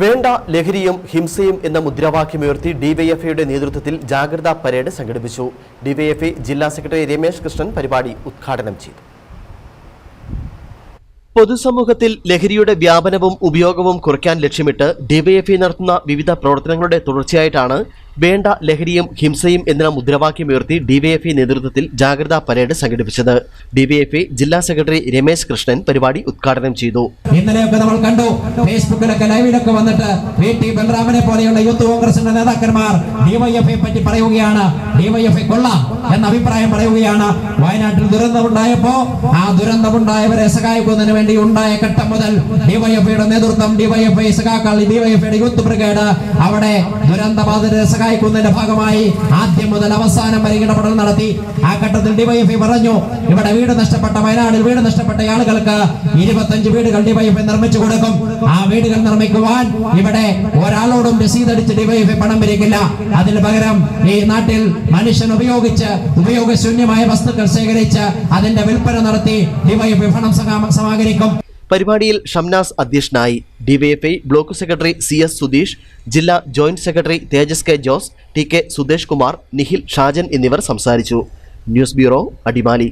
വേണ്ട ലഹരിയും ഹിംസയും എന്ന മുദ്രാവാക്യമുയർത്തി ഡിവൈഎഫ്ഐയുടെ നേതൃത്വത്തിൽ ജാഗ്രതാ പരേഡ് സംഘടിപ്പിച്ചു. ഡിവൈഎഫ്ഐ ജില്ലാ സെക്രട്ടറി രമേശ് കൃഷ്ണൻ പരിപാടി ഉദ്ഘാടനം ചെയ്തു. പൊതുസമൂഹത്തിൽ ലഹരിയുടെ വ്യാപനവും ഉപയോഗവും കുറയ്ക്കാൻ ലക്ഷ്യമിട്ട് ഡിവൈഎഫ്ഐ നടത്തുന്ന വിവിധ പ്രവർത്തനങ്ങളുടെ തുടർച്ചയായിട്ടാണ് വേണ്ട ലഹരിയും ഹിംസയും എന്ന മുദ്രാവാക്യമുയർത്തി ഡിവൈഎഫ്ഐ നേതൃത്വത്തിൽ ജാഗ്രതാ പരേഡ് സംഘടിപ്പിച്ചത്. ഡിവൈഎഫ്ഐ ജില്ലാ സെക്രട്ടറി രമേശ് കൃഷ്ണൻ പരിപാടി ഉദ്ഘാടനം ചെയ്തു. ഇന്നലെയൊക്കെ നമ്മൾ കണ്ടു ഫേസ്ബുക്കിലൊക്കെ ലൈവിലൊക്കെ വന്നിട്ട് വി ടി ബലറാമനെ പോലെയുള്ള യൂത്ത് കോൺഗ്രസിന്റെ നേതാക്കന്മാർ ഡിവൈഎഫ്ഐ പറ്റി പറയുകയാണ്. ഡിവൈഎഫ്ഐ കൊള്ളാം എന്ന അഭിപ്രായം പറയുകയാണ്. വയനാട്ടിൽ ദുരന്തമുണ്ടായപ്പോ ആ ദുരന്തമുണ്ടായവരെ സഹായിക്കുന്നതിന് വേണ്ടി ഉണ്ടായ ഘട്ടം മുതൽ ഡിവൈഎഫ്ഐയുടെ നേതൃത്വം ഡിവൈഎഫ്ഐ സഖാക്കൾ ഡിവൈഎഫ്ഐയുടെ യൂത്ത് ബ്രിഗേഡ് അവിടെ ദുരന്തബാധിതരെ സഹായിക്കുന്നതിന്റെ ഭാഗമായി ആദ്യം മുതൽ അവസാനം വരെ നടത്തി. ആ ഘട്ടത്തിൽ ഡിവൈഎഫ്ഐ പറഞ്ഞു ഇവിടെ വീട് നഷ്ടപ്പെട്ട വയനാടിൽ വീട് നഷ്ടപ്പെട്ട ആളുകൾക്ക് ഇരുപത്തഞ്ച് വീടുകൾ ഡിവൈഎഫ്ഐ നിർമ്മിച്ചു കൊടുക്കും. ആ വീടുകൾ നിർമ്മിക്കുവാൻ ഇവിടെ ഒരാളോടും രസീതടിച്ച് ഡിവൈഎഫ്ഐ പണം പിരിക്കില്ല. അതിന് പകരം ഈ നാട്ടിൽ മനുഷ്യൻ ഉപയോഗിച്ച് ഉപയോഗശൂന്യമായ വസ്തുക്കൾ ശേഖരിച്ച് അതിന്റെ വിൽപ്പന നടത്തി ഡിവൈഎഫ്ഐ പണം സമാ- സമാഹരിക്കും. പരിപാടിയിൽ ഷംനാസ് അധ്യക്ഷനായി DYFI block secretary C S Sudheesh ജില്ലാ joint secretary Thejas K Jose T K Sudhesh Kumar Nikhil Shajan എന്നിവർ സംസാരിച്ചു. News bureau Adimali.